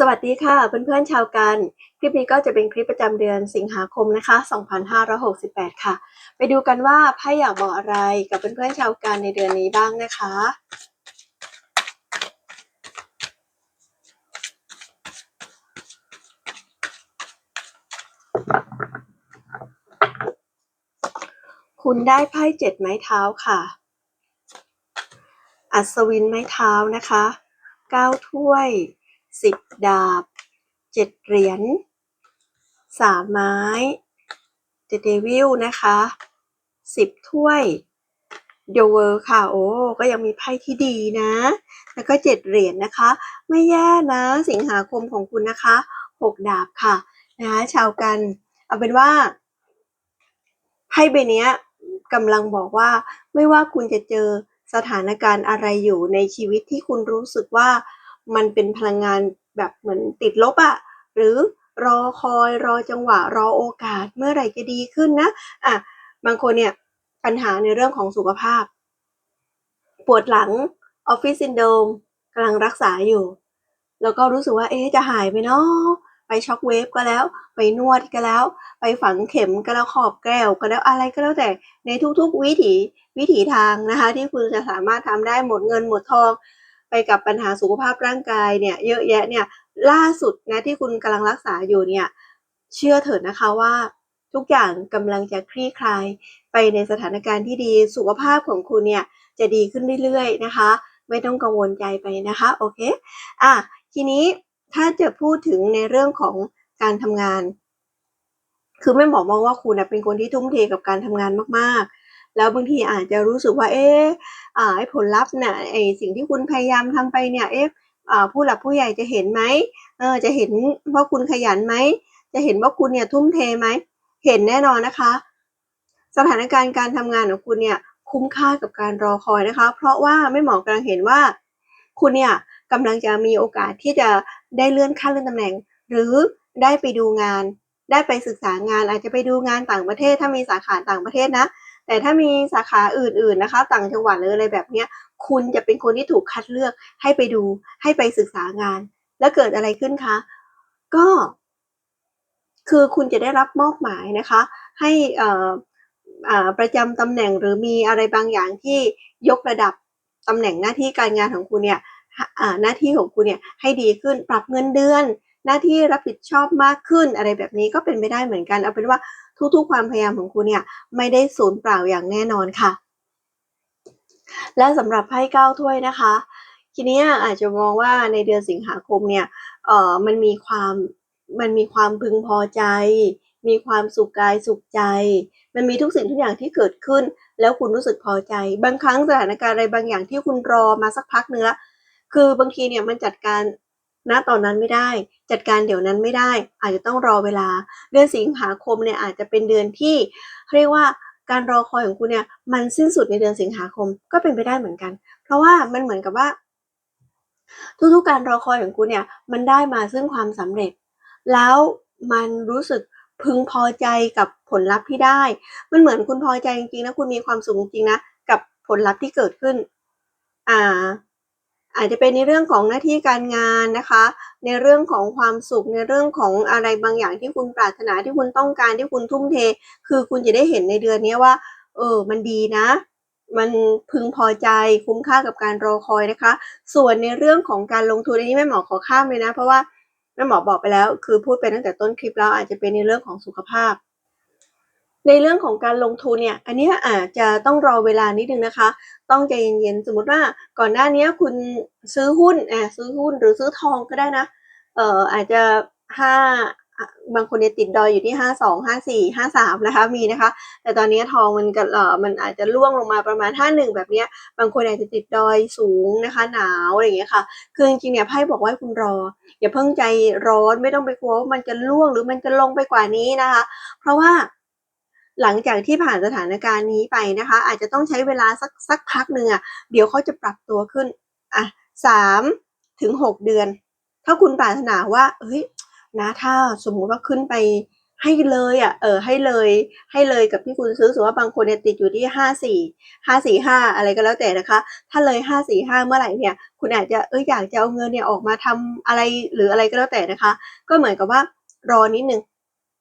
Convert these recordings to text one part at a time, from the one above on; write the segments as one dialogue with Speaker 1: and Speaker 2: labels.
Speaker 1: สวัสดีค่ะเพื่อนๆชาวกัน คลิปนี้ก็จะเป็นคลิปประจำเดือนสิงหาคมนะคะ 2568 ค่ะ ไปดูกันว่าไพ่อยากบอกอะไรกับเพื่อนๆชาวกันในเดือนนี้บ้างนะคะ คุณได้ไพ่เจ็ดไม้เท้าค่ะ อัศวินไม้เท้านะคะเก้าถ้วย สิบดาบเจ็ดเหรียญสามไม้เดเดวิลนะคะสิบถ้วยเดเวอร์ค่ะ โอ้ก็ยังมีไพ่ที่ดีนะ แล้วก็เจ็ดเหรียญนะคะ ไม่แย่นะ สิงหาคมของคุณนะคะหกดาบค่ะนะคะชาวกัน เอาเป็นว่าไพ่ใบเนี้ยกำลังบอกว่าไม่ว่าคุณจะเจอสถานการณ์อะไรอยู่ในชีวิตที่คุณรู้สึกว่า มันเป็นพลังงานแบบเหมือนติดลบอะหรือรอคอยรอจังหวะรอโอกาสเมื่อไหร่จะดีขึ้นนะอะบางคนเนี่ยปัญหาในเรื่องของสุขภาพ ปวดหลังออฟฟิศซินโดรมกำลังรักษาอยู่ แล้วก็รู้สึกว่าเอ๊จะหายไปเนาะไปช็อคเวฟก็แล้ว ไปนวดก็แล้ว ไปฝังเข็มก็แล้วขอบแก้วก็แล้วอะไรก็แล้วแต่ในทุกๆวิถีวิถีทางนะคะ ที่คุณจะสามารถทำได้หมดเงินหมดทอง ไปกับปัญหาสุขภาพร่างกายเนี่ยเยอะแยะเนี่ยล่าสุดนะที่คุณกำลังรักษาอยู่เนี่ยเชื่อเถิดนะคะว่า ทุกอย่างกำลังจะคลี่คลายไปในสถานการณ์ที่ดีสุขภาพของคุณเนี่ยจะดีขึ้นเรื่อยๆนะคะ ไม่ต้องกังวลใจไปนะคะโอเคอะทีนี้ถ้าจะพูดถึงในเรื่องของการทำงาน คือแม่หมอมองว่าคุณเป็นคนที่ทุ่มเทกับการทำงานมากๆ แล้วบางทีอาจจะรู้สึกว่าเอ๊ะ ไอ้ผลลัพธ์น่ะไอ้สิ่งที่คุณพยายามทำไปเนี่ยเอ๊ะผู้หลักผู้ใหญ่จะเห็นไหมเออจะเห็นว่าคุณขยันไหมจะเห็นว่าคุณเนี่ยทุ่มเทไหมเห็นแน่นอนนะคะ สถานการณ์การทำงานของคุณเนี่ยคุ้มค่ากับการรอคอยนะคะ เพราะว่าไม่หมอกำลังเห็นว่า คุณเนี่ยกำลังจะมีโอกาสที่จะได้เลื่อนขั้นเลื่อนตำแหน่ง หรือได้ไปดูงาน ได้ไปศึกษางานอาจจะไปดูงานต่างประเทศถ้ามีสาขาต่างประเทศนะ แต่ถ้ามีสาขาอื่นๆนะคะ ต่างจังหวัดหรืออะไรแบบเนี้ย คุณจะเป็นคนที่ถูกคัดเลือกให้ไปดูให้ไปศึกษางาน แล้วเกิดอะไรขึ้นคะ ก็ คือคุณจะได้รับมอบหมายนะคะ ให้อ่าประจำตำแหน่งหรือมีอะไรบางอย่างที่ยกระดับตำแหน่งหน้าที่การงานของคุณเนี่ยหน้าที่ของคุณเนี่ยให้ดีขึ้นปรับเงินเดือน หน้าที่รับผิดชอบมากขึ้นอะไรแบบนี้ก็เป็นไปได้เหมือนกัน เอาเป็นว่า ทุกๆ ความพยายามของคุณเนี่ยไม่ได้สูญเปล่าอย่างแน่นอนค่ะ และสำหรับไพ่เก้าถ้วยนะคะ ทีนี้อาจจะมองว่าในเดือนสิงหาคมเนี่ยเออมันมีความมันมีความพึงพอใจ มีความสุขกายสุขใจ มันมีทุกสิ่งทุกอย่างที่เกิดขึ้น แล้วคุณรู้สึกพอใจ บางครั้งสถานการณ์อะไรบางอย่างที่คุณรอมาสักพักหนึงแล้วคือบางทีเนี่ยมันจัดการ ณตอนนั้นไม่ได้ จัดการเดี๋ยวนั้นไม่ได้ อาจจะต้องรอเวลา เดือนสิงหาคมเนี่ยอาจจะเป็นเดือนที่เรียกว่าการรอคอยของคุณเนี่ยมันสิ้นสุดในเดือนสิงหาคมก็เป็นไปได้เหมือนกัน เพราะว่ามันเหมือนกับว่า ทุกๆการรอคอยของคุณเนี่ยมันได้มาซึ่งความสำเร็จ แล้วมันรู้สึกพึงพอใจกับผลลัพธ์ที่ได้ มันเหมือนคุณพอใจจริงๆนะคุณมีความสุขจริงๆนะกับผลลัพธ์ที่เกิดขึ้น อ่า อาจจะเป็นในเรื่องของหน้าที่การงานนะคะ ในเรื่องของความสุขในเรื่องของอะไรบางอย่างที่คุณปรารถนาที่คุณต้องการที่คุณทุ่มเท คือคุณจะได้เห็นในเดือนนี้ว่า เออ มันดีนะ มันพึงพอใจคุ้มค่ากับการรอคอยนะคะ ส่วนในเรื่องของการลงทุนอันนี้แม่หมอขอข้ามเลยนะ เพราะว่าแม่หมอบอกไปแล้ว คือพูดไปตั้งแต่ต้นคลิปแล้วอาจจะเป็นในเรื่องของสุขภาพ ในเรื่องของการลงทุนเนี่ยอันนี้อาจจะต้องรอเวลานิดนึงนะคะ ต้องใจเย็นๆสมมติว่าก่อนหน้านี้คุณซื้อหุ้นอ่าซื้อหุ้นหรือซื้อทองก็ได้นะเอ่ออาจจะห้าบางคนเนี่ยติดดอยอยู่ที่ห้าสองห้าสี่ห้าสามนะคะมีนะคะ แต่ตอนนี้ทองมันก็เอ่อมันอาจจะล่วงลงมาประมาณห้าหนึ่งแบบเนี้ยบางคนอาจจะติดดอยสูงนะคะหนาวอะไรอย่างเงี้ยค่ะ คือจริงๆเนี่ยไพ่บอกว่าให้คุณรอ อย่าเพิ่งใจร้อนไม่ต้องไปกลัวว่ามันจะล่วงหรือมันจะลงไปกว่านี้นะคะ เพราะว่า หลังจากที่ผ่านสถานการณ์นี้ไปนะคะ อาจจะต้องใช้เวลาสักสักพักหนึ่งอะเดี๋ยวเขาจะปรับตัวขึ้นอะสามถึงหกเดือน ถ้าคุณปรารถนาว่าเฮ้ยนะถ้าสมมุติว่าขึ้นไปให้เลยอะเออให้เลยให้เลยกับที่คุณซื้อสมมติว่าบางคนเนี่ยติดอยู่ที่ห้าสี่ห้าสี่ห้าอะไรก็แล้วแต่นะคะ ถ้าเลยห้าสี่ห้าเมื่อไหร่เนี่ย คุณอาจจะเอออยากจะเอาเงินเนี่ยออกมาทำอะไรหรืออะไรก็แล้วแต่นะคะ ก็เหมือนกับว่ารอนิดนึง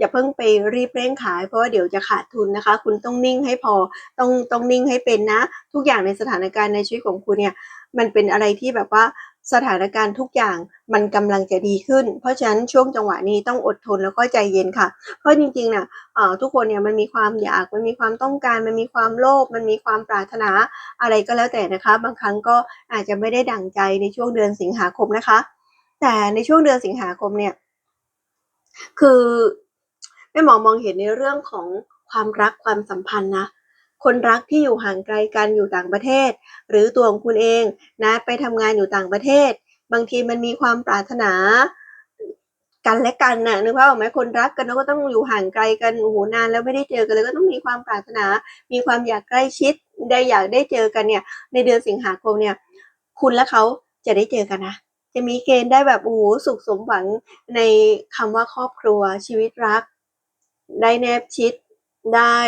Speaker 1: อย่าเพิ่งไปรีบเร่งขาย เพราะว่าเดี๋ยวจะขาดทุนนะคะ คุณต้องนิ่งให้พอต้องต้องนิ่งให้เป็นนะ ทุกอย่างในสถานการณ์ในชีวิตของคุณเนี่ยมันเป็นอะไรที่แบบว่าสถานการณ์ทุกอย่างมันกำลังจะดีขึ้น เพราะฉะนั้นช่วงจังหวะนี้ต้องอดทนแล้วก็ใจเย็นค่ะ เพราะจริงๆนะ่ะทุกคนเนี่ยมันมีความอยาก มันมีความต้องการ มันมีความโลภ มันมีความปรารถนาอะไรก็แล้วแต่นะคะ บางครั้งก็อาจจะไม่ได้ดั่งใจในช่วงเดือนสิงหาคมนะคะ แต่ในช่วงเดือนสิงหาคมเนี่ย คือ แม่หมอมองเห็นในเรื่องของความรักความสัมพันธ์นะ คนรักที่อยู่ห่างไกลกันอยู่ต่างประเทศ หรือตัวของคุณเองนะไปทำงานอยู่ต่างประเทศ บางทีมันมีความปรารถนากันและกันน่ะนึกว่าออกไหมคนรักกันแล้วก็ต้องอยู่ห่างไกลกันโอ้โหนานแล้วไม่ได้เจอกันเลยก็ต้องมีความปรารถนา มีความอยากใกล้ชิดได้อยากได้เจอกันเนี่ย ในเดือนสิงหาคมเนี่ย คุณและเขาจะได้เจอกันนะจะมีเกณฑ์ได้แบบโอ้โหสุขสมหวังในคำว่าครอบครัวชีวิตรัก ได้แนบชิดได้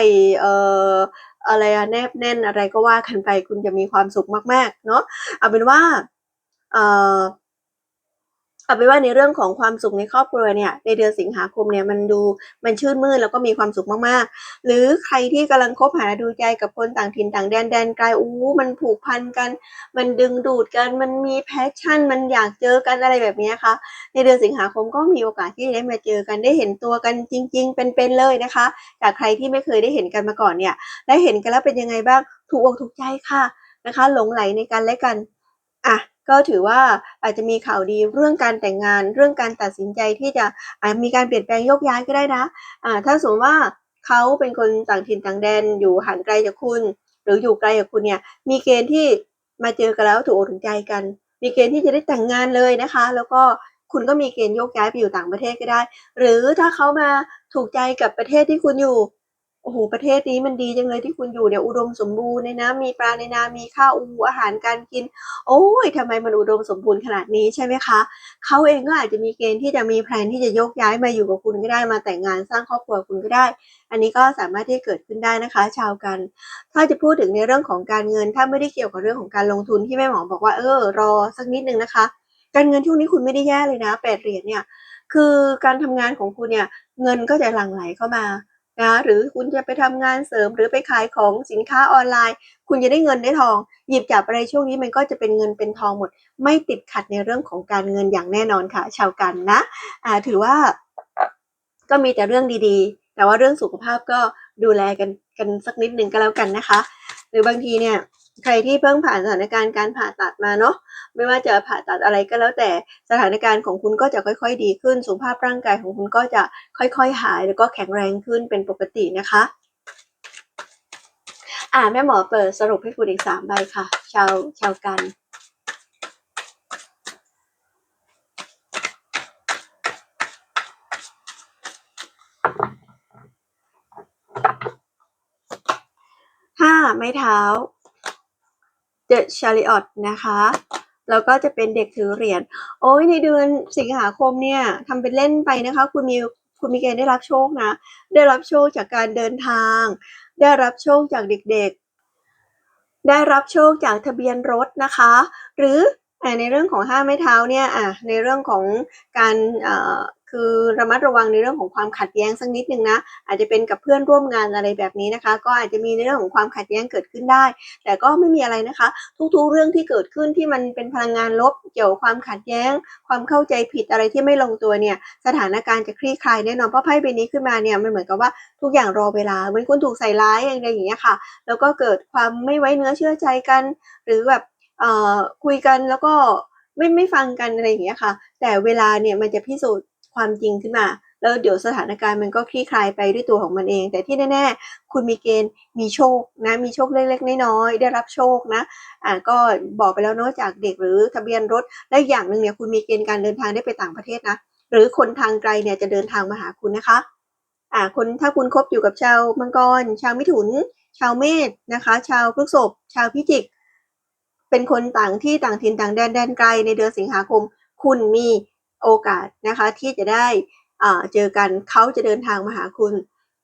Speaker 1: เอ่ออะไรอะแนบแน่นอะไรก็ว่ากันไปคุณจะมีความสุขมาก ๆ เนาะเอาเป็นว่าเอ่อ เอาเป็นว่าในเรื่องของความสุขในครอบครัวเนี่ยในเดือนสิงหาคมเนี่ยมันดูมันชื่นมื่นแล้วก็มีความสุขมากๆ หรือใครที่กำลังคบหาดูใจกับคนต่างถิ่นต่างแดนแดนไกลอู้มันผูกพันกัน มันดึงดูดกัน มันมีแพชชั่น มันอยากเจอกันอะไรแบบนี้ค่ะในเดือนสิงหาคมก็มีโอกาสที่ได้มาเจอกันได้เห็นตัวกันจริง ๆ เป็นๆเลยนะคะ จากใครที่ไม่เคยได้เห็นกันมาก่อนเนี่ยได้เห็นกันแล้วเป็นยังไงบ้างถูกอกถูกใจค่ะนะคะ หลงไหลในกันและกันอะ ก็ถือว่าอาจจะมีข่าวดีเรื่องการแต่งงาน เรื่องการตัดสินใจที่จะอาจมีการเปลี่ยนแปลงโยกย้ายก็ได้นะอ่าถ้าสมมติว่าเขาเป็นคนต่างถิ่นต่างแดนอยู่ห่างไกลจากคุณ หรืออยู่ไกลจากคุณเนี่ยมีเกณฑ์ที่มาเจอกันแล้วถูกอกถูกใจกัน มีเกณฑ์ที่จะได้แต่งงานเลยนะคะ แล้วก็คุณก็มีเกณฑ์โยกย้ายไปอยู่ต่างประเทศก็ได้ หรือถ้าเขามาถูกใจกับประเทศที่คุณอยู่ โอ้โห ประเทศนี้มันดีจังเลยที่คุณอยู่เนี่ยอุดมสมบูรณ์ในน้ำมีปลาในนามีข้าวอูอาหารการกิน โอ้ยทำไมมันอุดมสมบูรณ์ขนาดนี้ใช่ไหมคะเขาเองก็อาจจะมีเกณฑ์ที่จะมีแผนที่จะยกย้ายมาอยู่กับคุณก็ได้มาแต่งงานสร้างครอบครัวคุณก็ได้ อันนี้ก็สามารถที่เกิดขึ้นได้นะคะ ชาวกัน ถ้าจะพูดถึงในเรื่องของการเงิน ถ้าไม่ได้เกี่ยวกับเรื่องของการลงทุนที่แม่หมอบอกว่าเออรอสักนิดนึงนะคะ การเงินช่วงนี้คุณไม่ได้แย่เลยนะแปดเหรียญเนี่ยคือการทำงานของคุณเนี่ยเงินก็จะหลั่งไหลเข้ามา นะหรือคุณจะไปทำงานเสริมหรือไปขายของสินค้าออนไลน์ คุณจะได้เงินได้ทอง หยิบจับอะไรช่วงนี้มันก็จะเป็นเงินเป็นทองหมด ไม่ติดขัดในเรื่องของการเงินอย่างแน่นอนค่ะ ชาวกันนะอ่าถือว่าก็มีแต่เรื่องดีๆ แต่ว่าเรื่องสุขภาพก็ดูแลกันกันสักนิดหนึ่งก็แล้วกันนะคะ หรือบางทีเนี่ย ใครที่เพิ่งผ่านสถานการณ์การผ่าตัดมาเนาะไม่ว่าจะผ่าตัดอะไรก็แล้วแต่สถานการณ์ของคุณก็จะค่อย ๆ ดีขึ้น สุขภาพร่างกายของคุณก็จะค่อยๆ หาย แล้วก็แข็งแรงขึ้นเป็นปกตินะคะอ่าแม่หมอเปิดสรุปให้คุณอีกสามใบค่ะ ชาวชาวกันห้าไม้เท้า The Chariot นะคะ แล้วก็จะเป็นเด็กถือเหรียญ โอ้ยในเดือนสิงหาคมเนี่ยทำเป็นเล่นไปนะคะ คุณมีคุณมีเกณฑ์ได้รับโชคนะ ได้รับโชคจากการเดินทาง ได้รับโชคจากเด็กๆ ได้รับโชคจากทะเบียนรถนะคะ หรือในเรื่องของห้าไม้เท้าเนี่ยอะในเรื่องของการ คือระมัดระวังในเรื่องของความขัดแย้งสักนิดนึงนะ อาจจะเป็นกับเพื่อนร่วมงานอะไรแบบนี้นะคะ ก็อาจจะมีในเรื่องของความขัดแย้งเกิดขึ้นได้ แต่ก็ไม่มีอะไรนะคะ ทุกๆเรื่องที่เกิดขึ้นที่มันเป็นพลังงานลบ เกี่ยวความขัดแย้ง ความเข้าใจผิดอะไรที่ไม่ลงตัวเนี่ย สถานการณ์จะคลี่คลายแน่นอนเพราะไพ่ใบนี้ขึ้นมาเนี่ยมันเหมือนกับว่าทุกอย่างรอเวลาเหมือนคุณถูกใส่ร้ายอะไรอย่างเงี้ยค่ะ แล้วก็เกิดความไม่ไว้เนื้อเชื่อใจกัน หรือแบบเอ่อคุยกันแล้วก็ไม่ไม่ฟังกันอะไรอย่างเงี้ยค่ะ แต่เวลาเนี่ยมันจะพิสูจน์ ความจริงขึ้นมา แล้วเดี๋ยวสถานการณ์มันก็คลี่คลายไปด้วยตัวของมันเอง แต่ที่แน่ๆ คุณมีเกณฑ์มีโชคนะมีโชคเล็กๆน้อยๆได้รับโชคนะอ่าก็บอกไปแล้วเนาะจากเด็กหรือทะเบียนรถและอย่างหนึ่งเนี่ยคุณมีเกณฑ์การเดินทางได้ไปต่างประเทศนะหรือคนทางไกลเนี่ยจะเดินทางมาหาคุณนะคะอ่าคนถ้าคุณคบอยู่กับชาวมังกร ชาวมิถุน ชาวเมษนะคะ ชาวพฤษภชาวพิจิก เป็นคนต่างที่ต่างถิ่นต่างแดนแดนไกลในเดือนสิงหาคม คุณมี โอกาสนะคะที่จะได้อ่าเจอกันเขาจะเดินทางมาหาคุณ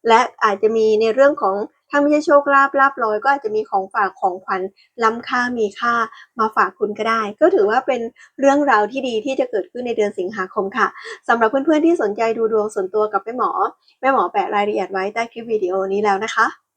Speaker 1: และอาจจะมีในเรื่องของถ้าไม่ใช่โชคลาภลาบลอย ก็อาจจะมีของฝากของขวัญล้ำค่ามีค่ามาฝากคุณก็ได้ ก็ถือว่าเป็นเรื่องราวที่ดีที่จะเกิดขึ้นในเดือนสิงหาคมค่ะสำหรับเพื่อนๆที่สนใจดูดวงส่วนตัวกับแม่หมอแม่หมอแปะรายละเอียดไว้ใต้คลิปวิดีโอนี้แล้วนะคะ